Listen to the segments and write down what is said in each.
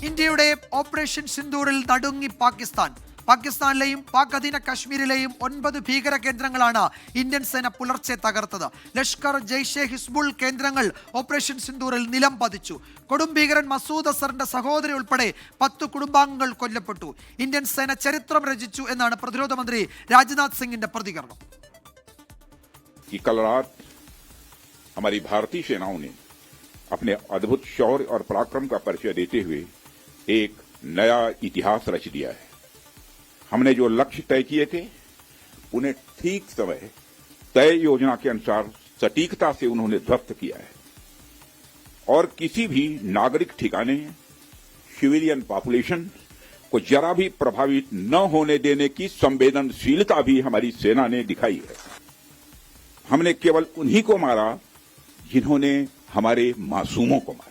ഇന്ത്യയുടെ ഓപ്പറേഷൻ സിന്ദൂറിൽ നടുങ്ങി പാകിസ്ഥാൻ പാകിസ്ഥാനിലെയും പാക് അധീന കശ്മീരിലെയും ഒൻപത് ഭീകര കേന്ദ്രങ്ങളാണ് ഇന്ത്യൻ സേന പുലർച്ചെ തകർത്തത് ലഷ്കർ ജയ്ഷെ ഹിസ്ബുൾ കേന്ദ്രങ്ങൾ ഓപ്പറേഷൻ സിന്ദൂറിൽ നിലം പതിച്ചു കൊടും ഭീകരൻ മസൂദ് അസറിന്റെ സഹോദരി ഉൾപ്പെടെ പത്ത് കുടുംബാംഗങ്ങൾ കൊല്ലപ്പെട്ടു ഇന്ത്യൻ സേന ചരിത്രം രചിച്ചു എന്നാണ് പ്രതിരോധ മന്ത്രി രാജ്നാഥ് സിംഗിന്റെ പ്രതികരണം कि कल रात हमारी भारतीय सेनाओं ने अपने अद्भुत शौर्य और पराक्रम का परिचय देते हुए एक नया इतिहास रच दिया है। हमने जो लक्ष्य तय किए थे, उन्हें ठीक समय तय योजना के अनुसार सटीकता से उन्होंने ध्वस्त किया है। और किसी भी नागरिक ठिकाने सिविलियन पॉपुलेशन को जरा भी प्रभावित न होने देने की संवेदनशीलता भी हमारी सेना ने दिखाई है। हमने केवल उन्हीं को मारा जिन्होंने हमारे मासूमों को मारा।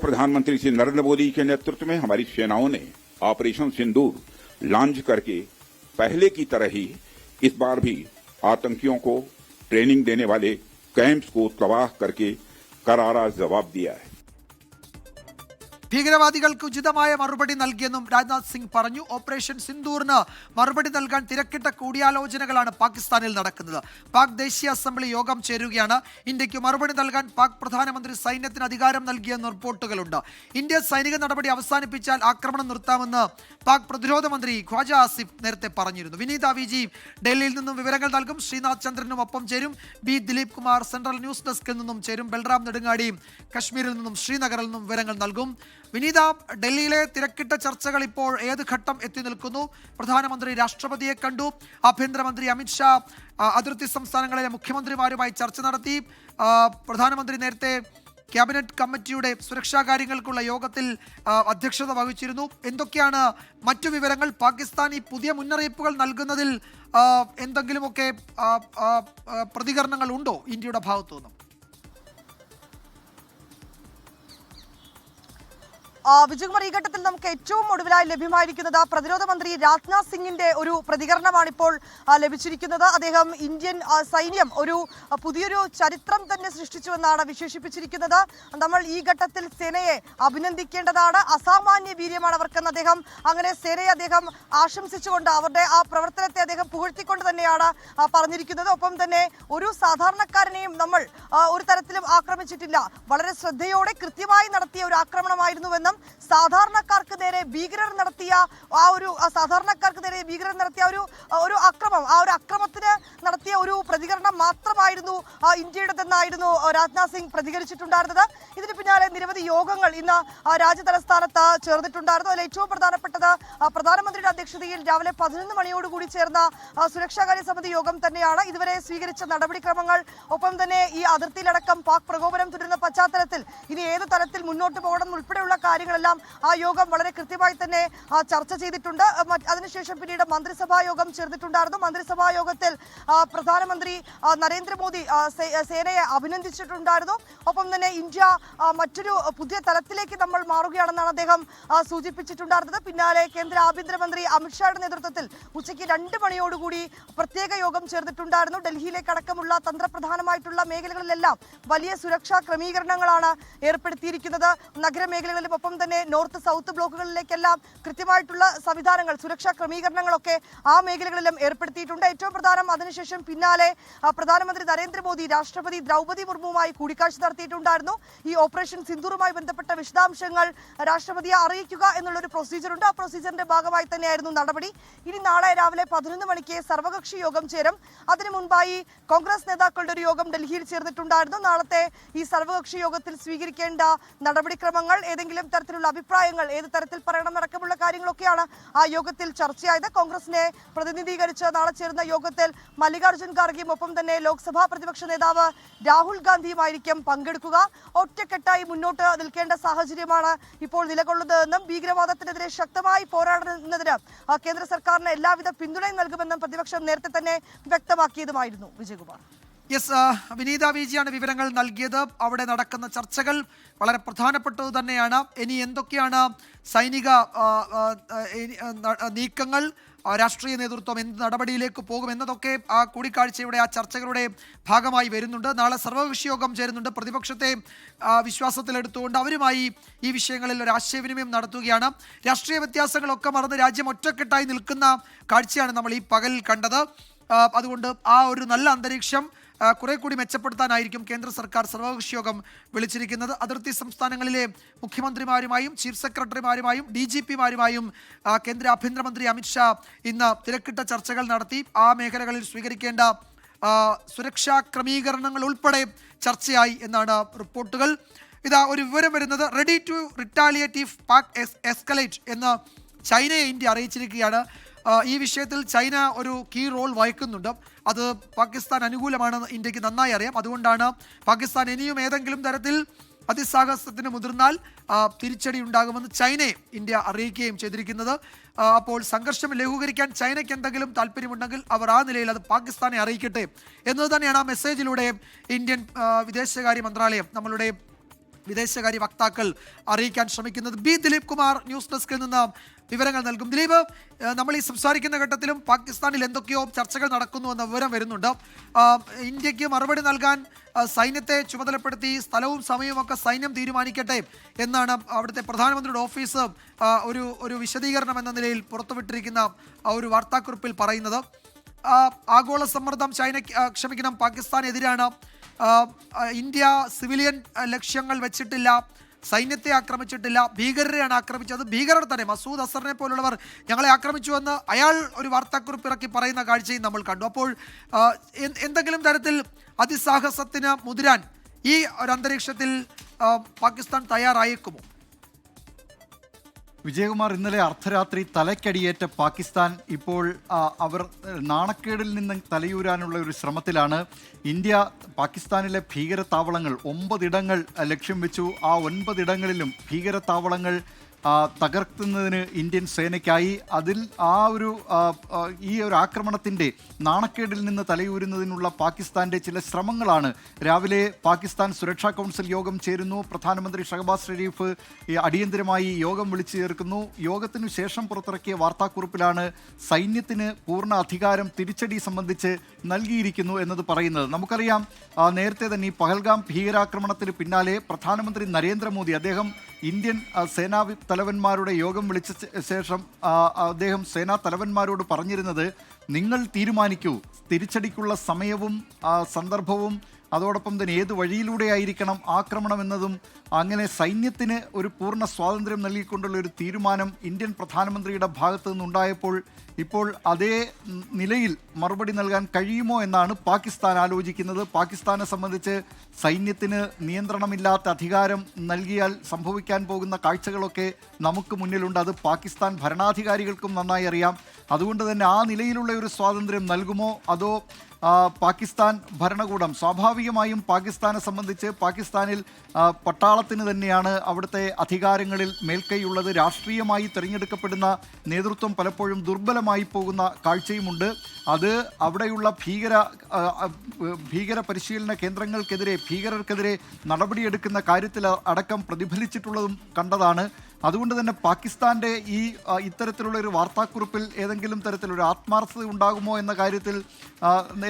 प्रधानमंत्री श्री नरेंद्र मोदी के नेतृत्व में हमारी सेनाओं ने ऑपरेशन सिंदूर लॉन्च करके पहले की तरह ही इस बार भी आतंकियों को ट्रेनिंग देने वाले कैंप्स को तबाह करके करारा जवाब दिया है। ഭീകരവാദികൾക്ക് ഉചിതമായ മറുപടി നൽകിയെന്നും രാജ്നാഥ് സിംഗ് പറഞ്ഞു. ഓപ്പറേഷൻ സിന്ദൂറിന് മറുപടി നൽകാൻ തിരക്കിട്ട കൂടിയാലോചനകളാണ് പാകിസ്ഥാനിൽ നടക്കുന്നത്. പാക് ദേശീയ അസംബ്ലി യോഗം ചേരുകയാണ്. ഇന്ത്യയ്ക്ക് മറുപടി നൽകാൻ പാക് പ്രധാനമന്ത്രി സൈന്യത്തിന് അധികാരം നൽകിയെന്ന് റിപ്പോർട്ടുകളുണ്ട്. ഇന്ത്യ സൈനിക നടപടി അവസാനിപ്പിച്ചാൽ ആക്രമണം നിർത്താമെന്ന് പാക് പ്രതിരോധ മന്ത്രി ഖ്വാജ ആസിഫ് നേരത്തെ പറഞ്ഞിരുന്നു. വിനീത വിജി ഡൽഹിയിൽ നിന്നും വിവരങ്ങൾ നൽകും. ശ്രീനാഥ് ചന്ദ്രനും ഒപ്പം ചേരും. B Dileep Kumar central news ഡെസ്കിൽ നിന്നും ചേരും. ബൽറാം നെടുങ്ങാടിയും കശ്മീരിൽ നിന്നും ശ്രീനഗറിൽ നിന്നും വിവരങ്ങൾ നൽകും. വിനീത ഡൽഹിയിലെ തിരക്കിട്ട ചർച്ചകൾ ഇപ്പോൾ ഏത് ഘട്ടം എത്തി നിൽക്കുന്നു? പ്രധാനമന്ത്രി രാഷ്ട്രപതിയെ കണ്ടു. ആഭ്യന്തരമന്ത്രി അമിത്ഷാ അതിർത്തി സംസ്ഥാനങ്ങളിലെ മുഖ്യമന്ത്രിമാരുമായി ചർച്ച നടത്തി. പ്രധാനമന്ത്രി നേരത്തെ ക്യാബിനറ്റ് കമ്മിറ്റിയുടെ സുരക്ഷാ കാര്യങ്ങൾക്കുള്ള യോഗത്തിൽ അധ്യക്ഷത വഹിച്ചിരുന്നു. എന്തൊക്കെയാണ് മറ്റു വിവരങ്ങൾ? പാകിസ്ഥാൻ ഈ പുതിയ മുന്നറിയിപ്പുകൾ നൽകുന്നതിൽ എന്തെങ്കിലുമൊക്കെ പ്രതികരണങ്ങൾ ഉണ്ടോ? ഇന്ത്യയുടെ ഭാഗത്തു നിന്നും ഈ ഘട്ടത്തിൽ നമുക്ക് ഏറ്റവും ഒടുവിലായി ലഭ്യമായിരിക്കുന്നത് പ്രതിരോധ മന്ത്രി രാജ്നാഥ് സിംഗിന്റെ ഒരു പ്രതികരണമാണ് ഇപ്പോൾ ലഭിച്ചിരിക്കുന്നത്. അദ്ദേഹം ഇന്ത്യൻ സൈന്യം ഒരു പുതിയൊരു ചരിത്രം തന്നെ സൃഷ്ടിച്ചുവെന്നാണ് വിശേഷിപ്പിച്ചിരിക്കുന്നത്. നമ്മൾ ഈ ഘട്ടത്തിൽ സേനയെ അഭിനന്ദിക്കേണ്ടതാണ്. അസാമാന്യ വീര്യമാണ് അവർക്കെന്ന് അദ്ദേഹം അങ്ങനെ സേനയെ അദ്ദേഹം ആശംസിച്ചുകൊണ്ട് അവരുടെ ആ പ്രവർത്തനത്തെ അദ്ദേഹം പുകഴ്ത്തിക്കൊണ്ട് തന്നെയാണ് പറഞ്ഞിരിക്കുന്നത്. ഒപ്പം തന്നെ ഒരു സാധാരണക്കാരനെയും നമ്മൾ ഒരു തരത്തിലും ആക്രമിച്ചിട്ടില്ല. വളരെ ശ്രദ്ധയോടെ കൃത്യമായി നടത്തിയ ഒരു ആക്രമണമായിരുന്നുവെന്നും സാധാരണക്കാർക്ക് നേരെ ഭീകരർ നടത്തിയ ആ ഒരു സാധാരണക്കാർക്ക് നേരെ ഭീകരർ നടത്തിയ ഒരു ഒരു അക്രമം ആ ഒരു അക്രമത്തിന് നടത്തിയ ഒരു പ്രതികരണം മാത്രമായിരുന്നു ആ, ഇന്ത്യയുടേതെന്നായിരുന്നു രാജ്നാഥ് സിംഗ് പ്രതികരിച്ചിട്ടുണ്ടായിരുന്നത്. ഇതിന് പിന്നാലെ നിരവധി യോഗങ്ങൾ ഇന്ന് രാജ്യതലസ്ഥാനത്ത് ചേർന്നിട്ടുണ്ടായിരുന്നു. അതിൽ ഏറ്റവും പ്രധാനപ്പെട്ടത് പ്രധാനമന്ത്രിയുടെ അധ്യക്ഷതയിൽ രാവിലെ പതിനൊന്ന് മണിയോടുകൂടി ചേർന്ന സുരക്ഷാകാര്യ സമിതി യോഗം തന്നെയാണ് ഇതുവരെ സ്വീകരിച്ച നടപടിക്രമങ്ങൾ. ഒപ്പം തന്നെ ഈ അതിർത്തിയിലടക്കം പാക് പ്രകോപനം തുടരുന്ന പശ്ചാത്തലത്തിൽ ഇനി ഏത് തലത്തിൽ മുന്നോട്ട് പോകണം ഉൾപ്പെടെയുള്ള കാര്യങ്ങളെല്ലാം ആ യോഗം വളരെ കൃത്യമായി തന്നെ ചർച്ച ചെയ്തിട്ടുണ്ട്. അതിനുശേഷം പിന്നീട് മന്ത്രിസഭാ യോഗം ചേർന്നിട്ടുണ്ടായിരുന്നു. മന്ത്രിസഭാ യോഗത്തിൽ പ്രധാനമന്ത്രി ആ, നരേന്ദ്രമോദി സേനയെ അഭിനന്ദിച്ചിട്ടുണ്ടായിരുന്നു. ഒപ്പം തന്നെ ഇന്ത്യ മറ്റൊരു പുതിയ തലത്തിലേക്ക് നമ്മൾ മാറുകയാണെന്നാണ് അദ്ദേഹം സൂചിപ്പിച്ചിട്ടുണ്ടായിരുന്നത്. പിന്നാലെ കേന്ദ്ര ആഭ്യന്തരമന്ത്രി അമിത്ഷായുടെ നേതൃത്വത്തിൽ ഉച്ചയ്ക്ക് രണ്ട് മണിയോടുകൂടി പ്രത്യേക യോഗം ചേർന്നിട്ടുണ്ടായിരുന്നു. ഡൽഹിയിലേക്കടക്കമുള്ള തന്ത്രപ്രധാനമായിട്ടുള്ള മേഖലകളിലെല്ലാം വലിയ സുരക്ഷാ ക്രമീകരണങ്ങളാണ് ഏർപ്പെടുത്തിയിരിക്കുന്നത്. നഗരമേഖലകളിലും ഒപ്പം തന്നെ നോർത്ത് സൗത്ത് ബ്ലോക്കുകളിലേക്കെല്ലാം കൃത്യമായിട്ടുള്ള സംവിധാനങ്ങൾ സുരക്ഷാ ക്രമീകരണങ്ങളൊക്കെ ആ മേഖലകളിലും ഏർപ്പെടുത്തിയിട്ടുണ്ട്. ഏറ്റവും പ്രധാനം അതിനുശേഷം പിന്നാലെ ആ, പ്രധാനമന്ത്രി നരേന്ദ്രമോദി രാഷ്ട്രപതി ദ്രൗപദി മുർമുവുമായി കൂടിക്കാഴ്ച നടത്തിയിട്ടുണ്ടായിരുന്നു. ഈ ഓപ്പറേഷൻ സിന്ദൂറുമായി ബന്ധപ്പെട്ട വിശദാംശങ്ങൾ രാഷ്ട്രപതിയെ അറിയിക്കുക എന്നുള്ള ഒരു പ്രൊസീജിയർ ഉണ്ട്. ആ പ്രൊസീജിയറിന്റെ ഭാഗമായി തന്നെയായിരുന്നു നടപടി. ഇനി നാളെ രാവിലെ പതിനൊന്ന് മണിക്ക് സർവകക്ഷി യോഗം ചേരും. അതിനു മുൻപായി കോൺഗ്രസ് നേതാക്കളുടെ ഒരു യോഗം ഡൽഹിയിൽ ചേർന്നിട്ടുണ്ടായിരുന്നു. നാളത്തെ ഈ സർവകക്ഷി യോഗത്തിൽ സ്വീകരിക്കേണ്ട നടപടിക്രമങ്ങൾ ഏതെങ്കിലും തരത്തിലുള്ള അഭിപ്രായങ്ങൾ ഏത് തരത്തിൽ പറയണം അടക്കമുള്ള കാര്യങ്ങളൊക്കെയാണ് ആ യോഗത്തിൽ ചർച്ചയായത്. കോൺഗ്രസിനെ പ്രതിനിധീകരിച്ച് നാളെ ചേരുന്ന യോഗത്തിൽ മല്ലികാർജുൻ ഖാർഗെയും ഒപ്പം തന്നെ ലോക്സഭാ പ്രതിപക്ഷ നേതാവ് രാഹുൽ ഗാന്ധിയുമായിരിക്കും പങ്കെടുക്കുക. ഒറ്റക്കെട്ടായി മുന്നോട്ട് നിൽക്കേണ്ട സാഹചര്യമാണ് ഇപ്പോൾ നിലകൊള്ളുന്നതെന്നും ഭീകരവാദത്തിനെതിരെ ശക്തമായി പോരാടുന്നതിന് കേന്ദ്ര സർക്കാരിന് എല്ലാവിധ പിന്തുണയും നൽകുമെന്നും പ്രതിപക്ഷം നേരത്തെ തന്നെ വ്യക്തമാക്കിയതുമായിരുന്നു വിജയകുമാർ. യെസ് വിനീത വിജിയാണ് വിവരങ്ങൾ നൽകിയത്. അവിടെ നടക്കുന്ന ചർച്ചകൾ വളരെ പ്രധാനപ്പെട്ടത് തന്നെയാണ്. ഇനി എന്തൊക്കെയാണ് സൈനിക നീക്കങ്ങൾ രാഷ്ട്രീയ നേതൃത്വം എന്ത് നടപടിയിലേക്ക് പോകും എന്നതൊക്കെ ആ കൂടിക്കാഴ്ചയുടെ ആ ചർച്ചകളുടെ ഭാഗമായി വരുന്നുണ്ട്. നാളെ സർവകക്ഷി യോഗം ചേരുന്നുണ്ട്. പ്രതിപക്ഷത്തെ വിശ്വാസത്തിലെടുത്തുകൊണ്ട് അവരുമായി ഈ വിഷയങ്ങളിൽ ഒരു ആശയവിനിമയം നടത്തുകയാണ്. രാഷ്ട്രീയ വ്യത്യാസങ്ങളൊക്കെ മറന്ന് രാജ്യം ഒറ്റക്കെട്ടായി നിൽക്കുന്ന കാഴ്ചയാണ് നമ്മൾ ഈ പകൽ കണ്ടത്. അതുകൊണ്ട് ആ ഒരു നല്ല അന്തരീക്ഷം കുറെ കൂടി മെച്ചപ്പെടുത്താനായിരിക്കും കേന്ദ്ര സർക്കാർ സർവകക്ഷി യോഗം വിളിച്ചിരിക്കുന്നത്. അതിർത്തി സംസ്ഥാനങ്ങളിലെ മുഖ്യമന്ത്രിമാരുമായും ചീഫ് സെക്രട്ടറിമാരുമായും ഡി ജി പിമാരുമായും കേന്ദ്ര ആഭ്യന്തരമന്ത്രി അമിത്ഷാ ഇന്ന് തിരക്കിട്ട ചർച്ചകൾ നടത്തി. ആ മേഖലകളിൽ സ്വീകരിക്കേണ്ട സുരക്ഷാ ക്രമീകരണങ്ങൾ ഉൾപ്പെടെ ചർച്ചയായി എന്നാണ് റിപ്പോർട്ടുകൾ. ഇതാ ഒരു വിവരം വരുന്നത്. Ready to retaliate if Pak escalate എന്ന് ചൈനയെ ഇന്ത്യ അറിയിച്ചിരിക്കുകയാണ്. ഈ വിഷയത്തിൽ ചൈന ഒരു കീ റോൾ വഹിക്കുന്നുണ്ട്. അത് പാകിസ്ഥാൻ അനുകൂലമാണെന്ന് ഇന്ത്യയ്ക്ക് നന്നായി അറിയാം. അതുകൊണ്ടാണ് പാകിസ്ഥാൻ ഇനിയും ഏതെങ്കിലും തരത്തിൽ അതിസാഹസത്തിന് മുതിർന്നാൽ തിരിച്ചടി ഉണ്ടാകുമെന്ന് ചൈനയെ ഇന്ത്യ അറിയിക്കുകയും ചെയ്തിരിക്കുന്നത്. അപ്പോൾ സംഘർഷം ലഘൂകരിക്കാൻ ചൈനയ്ക്ക് എന്തെങ്കിലും താല്പര്യമുണ്ടെങ്കിൽ അവർ ആ നിലയിൽ അത് പാകിസ്ഥാനെ അറിയിക്കട്ടെ. എന്നത് തന്നെയാണ് ആ മെസ്സേജിലൂടെ ഇന്ത്യൻ വിദേശകാര്യ മന്ത്രാലയം നമ്മളുടെ വിദേശകാര്യ വക്താക്കൾ അറിയിക്കാൻ ശ്രമിക്കുന്നത്. ബി ദിലീപ് കുമാർ ന്യൂസ് ഡെസ്കിൽ നിന്ന് വിവരങ്ങൾ നൽകും. ദിലീപ് നമ്മൾ ഈ സംസാരിക്കുന്ന ഘട്ടത്തിലും പാകിസ്ഥാനിൽ എന്തൊക്കെയോ ചർച്ചകൾ നടക്കുന്നു എന്ന വിവരം വരുന്നുണ്ട്. ഇന്ത്യയ്ക്ക് മറുപടി നൽകാൻ സൈന്യത്തെ ചുമതലപ്പെടുത്തി സ്ഥലവും സമയവും ഒക്കെ സൈന്യം തീരുമാനിക്കട്ടെ എന്നാണ് അവിടുത്തെ പ്രധാനമന്ത്രിയുടെ ഓഫീസ് ഒരു ഒരു വിശദീകരണം എന്ന നിലയിൽ പുറത്തുവിട്ടിരിക്കുന്ന ഒരു വാർത്താക്കുറിപ്പിൽ പറയുന്നത്. ആഗോള സമ്മർദ്ദം ആ, ക്ഷമിക്കണം പാകിസ്ഥാനെതിരാണ്. ഇന്ത്യ സിവിലിയൻ ലക്ഷ്യങ്ങൾ വെച്ചിട്ടില്ല സൈന്യത്തെ ആക്രമിച്ചിട്ടില്ല ഭീകരരെയാണ് ആക്രമിച്ചത്. ഭീകരർ തന്നെ മസൂദ് അസറിനെ പോലുള്ളവർ ഞങ്ങളെ ആക്രമിച്ചുവെന്ന് അയാൾ ഒരു വാർത്താക്കുറിപ്പ് ഇറക്കി പറയുന്ന കാഴ്ചയും നമ്മൾ കണ്ടു. അപ്പോൾ എന്തെങ്കിലും തരത്തിൽ അതിസാഹസത്തിന് മുതിരാൻ ഈ ഒരു അന്തരീക്ഷത്തിൽ പാകിസ്ഥാൻ തയ്യാറായേക്കുമോ? വിജയകുമാർ ഇന്നലെ അർദ്ധരാത്രി തലയ്ക്കടിയേറ്റ പാകിസ്ഥാൻ ഇപ്പോൾ അവർ നാണക്കേടിൽ നിന്ന് തലയൂരാനുള്ള ഒരു ശ്രമത്തിലാണ്. ഇന്ത്യ പാകിസ്ഥാനിലെ ഭീകരത്താവളങ്ങൾ ഒമ്പതിടങ്ങൾ ലക്ഷ്യം വെച്ചു. ആ ഒൻപതിടങ്ങളിലും ഭീകരത്താവളങ്ങൾ ആ, തകർക്കുന്നതിന് ഇന്ത്യൻ സേനയ്ക്കായി അതിൽ ആ ഒരു ഈ ഒരു ആക്രമണത്തിന്റെ നാണക്കേടിൽ നിന്ന് തലയൂരുന്നതിനുള്ള പാകിസ്ഥാന്റെ ചില ശ്രമങ്ങളാണ്. രാവിലെ പാകിസ്ഥാൻ സുരക്ഷാ കൗൺസിൽ യോഗം ചേരുന്നു. പ്രധാനമന്ത്രി ഷഹബാസ് ഷെരീഫ് അടിയന്തരമായി യോഗം വിളിച്ചു ചേർക്കുന്നു. യോഗത്തിനു ശേഷം പുറത്തിറക്കിയ വാർത്താക്കുറിപ്പിലാണ് സൈന്യത്തിന് പൂർണ അധികാരം തിരിച്ചടി സംബന്ധിച്ച് നൽകിയിരിക്കുന്നു എന്നത് പറയുന്നത്. നമുക്കറിയാം നേരത്തെ തന്നെ ഈ പഹൽഗാം ഭീകരാക്രമണത്തിന് പിന്നാലെ പ്രധാനമന്ത്രി നരേന്ദ്രമോദി അദ്ദേഹം ഇന്ത്യൻ സേനാ തലവന്മാരുടെ യോഗം വിളിച്ച ശേഷം അദ്ദേഹം സേനാ തലവന്മാരോട് പറഞ്ഞിരുന്നത് നിങ്ങൾ തീരുമാനിക്കൂ. തിരിച്ചടിക്കുള്ള സമയവും സന്ദർഭവും അതോടൊപ്പം തന്നെ ഏത് വഴിയിലൂടെയായിരിക്കണം ആക്രമണം എന്നതും അങ്ങനെ സൈന്യത്തിന് ഒരു പൂർണ സ്വാതന്ത്ര്യം നൽകിക്കൊണ്ടുള്ള ഒരു തീരുമാനം ഇന്ത്യൻ പ്രധാനമന്ത്രിയുടെ ഭാഗത്തു നിന്നുണ്ടായപ്പോൾ ഇപ്പോൾ അതേ നിലയിൽ മറുപടി നൽകാൻ കഴിയുമോ എന്നാണ് പാകിസ്ഥാൻ ആലോചിക്കുന്നത്. പാകിസ്ഥാനെ സംബന്ധിച്ച് സൈന്യത്തിന് നിയന്ത്രണമില്ലാത്ത അധികാരം നൽകിയാൽ സംഭവിക്കാൻ പോകുന്ന കാഴ്ചകളൊക്കെ നമുക്ക് മുന്നിലുണ്ട്. അത് പാകിസ്ഥാൻ ഭരണാധികാരികൾക്കും നന്നായി അറിയാം. അതുകൊണ്ട് തന്നെ ആ നിലയിലുള്ള ഒരു സ്വാതന്ത്ര്യം നൽകുമോ അതോ പാകിസ്ഥാൻ ഭരണകൂടം സ്വാഭാവികമായും പാകിസ്ഥാനെ സംബന്ധിച്ച് പാകിസ്ഥാനിൽ പട്ടാളത്തിന് തന്നെയാണ് അവിടുത്തെ അധികാരങ്ങളിൽ മേൽക്കൈയുള്ളത്. രാഷ്ട്രീയമായി തിരഞ്ഞെടുക്കപ്പെടുന്ന നേതൃത്വം പലപ്പോഴും ദുർബലമായി പോകുന്ന കാഴ്ചയുമുണ്ട്. അത് അവിടെയുള്ള ഭീകര ഭീകര പരിശീലന കേന്ദ്രങ്ങൾക്കെതിരെ ഭീകരർക്കെതിരെ നടപടിയെടുക്കുന്ന കാര്യത്തിൽ അടക്കം പ്രതിഫലിച്ചിട്ടുള്ളതും കണ്ടതാണ്. അതുകൊണ്ട് തന്നെ പാകിസ്ഥാന്റെ ഈ ഇത്തരത്തിലുള്ള ഒരു വാർത്താക്കുറിപ്പിൽ ഏതെങ്കിലും തരത്തിലൊരു ആത്മാർത്ഥത ഉണ്ടാകുമോ എന്ന കാര്യത്തിൽ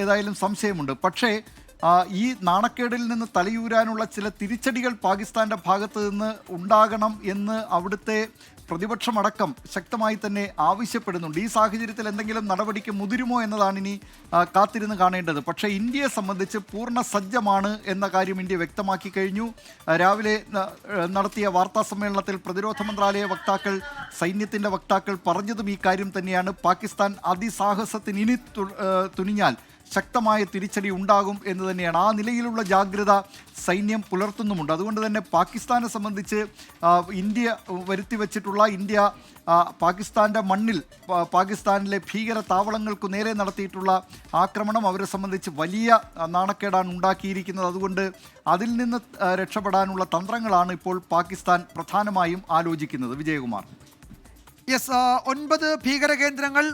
ഏതായാലും സംശയമുണ്ട്. പക്ഷേ ഈ നാണക്കേടിൽ നിന്ന് തലയൂരാനുള്ള ചില തിരിച്ചടികൾ പാകിസ്ഥാന്റെ ഭാഗത്ത് നിന്ന് ഉണ്ടാകണം എന്ന് അവിടുത്തെ പ്രതിപക്ഷമടക്കം ശക്തമായി തന്നെ ആവശ്യപ്പെടുന്നുണ്ട്. ഈ സാഹചര്യത്തിൽ എന്തെങ്കിലും നടപടിക്ക് മുതിരുമോ എന്നതാണ് ഇനി കാത്തിരുന്ന് കാണേണ്ടത്. പക്ഷേ ഇന്ത്യയെ സംബന്ധിച്ച് പൂർണ സജ്ജമാണ് എന്ന കാര്യം ഇന്ത്യ വ്യക്തമാക്കി കഴിഞ്ഞു. രാവിലെ നടത്തിയ വാർത്താ സമ്മേളനത്തിൽ പ്രതിരോധ മന്ത്രാലയ വക്താക്കൾ സൈന്യത്തിന്റെ വക്താക്കൾ പറഞ്ഞതും ഈ കാര്യം തന്നെയാണ്. പാകിസ്ഥാൻ അതിസാഹസത്തിന് ഇനി തുനിഞ്ഞാൽ ശക്തമായ തിരിച്ചടി ഉണ്ടാകും എന്ന് തന്നെയാണ്. ആ നിലയിലുള്ള ജാഗ്രത സൈന്യം പുലർത്തുന്നുമുണ്ട്. അതുകൊണ്ട് തന്നെ പാകിസ്ഥാനെ സംബന്ധിച്ച് ഇന്ത്യ വരുത്തി വച്ചിട്ടുള്ള ഇന്ത്യ പാകിസ്ഥാന്റെ മണ്ണിൽ പാകിസ്ഥാനിലെ ഭീകര താവളങ്ങൾക്ക് നേരെ നടത്തിയിട്ടുള്ള ആക്രമണം അവരെ സംബന്ധിച്ച് വലിയ നാണക്കേടാണ് ഉണ്ടാക്കിയിരിക്കുന്നത്. അതുകൊണ്ട് അതിൽ നിന്ന് രക്ഷപ്പെടാനുള്ള തന്ത്രങ്ങളാണ് ഇപ്പോൾ പാകിസ്ഥാൻ പ്രധാനമായും ആലോചിക്കുന്നത്. വിജയകുമാർ. യെസ് ഒൻപത് ഭീകര കേന്ദ്രങ്ങൾ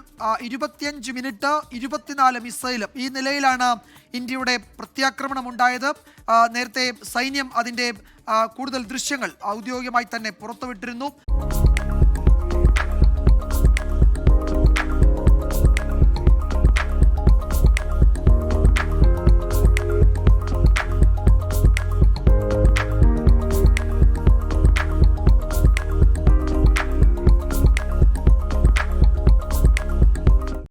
ഇരുപത്തിയഞ്ച് മിനിറ്റ് ഇരുപത്തിനാല് മിസൈൽ ഈ നിലയിലാണ് ഇന്ത്യയുടെ പ്രത്യാക്രമണം ഉണ്ടായത് നേരത്തെ സൈന്യം അതിന്റെ കൂടുതൽ ദൃശ്യങ്ങൾ ഔദ്യോഗികമായി തന്നെ പുറത്തുവിട്ടിരുന്നു.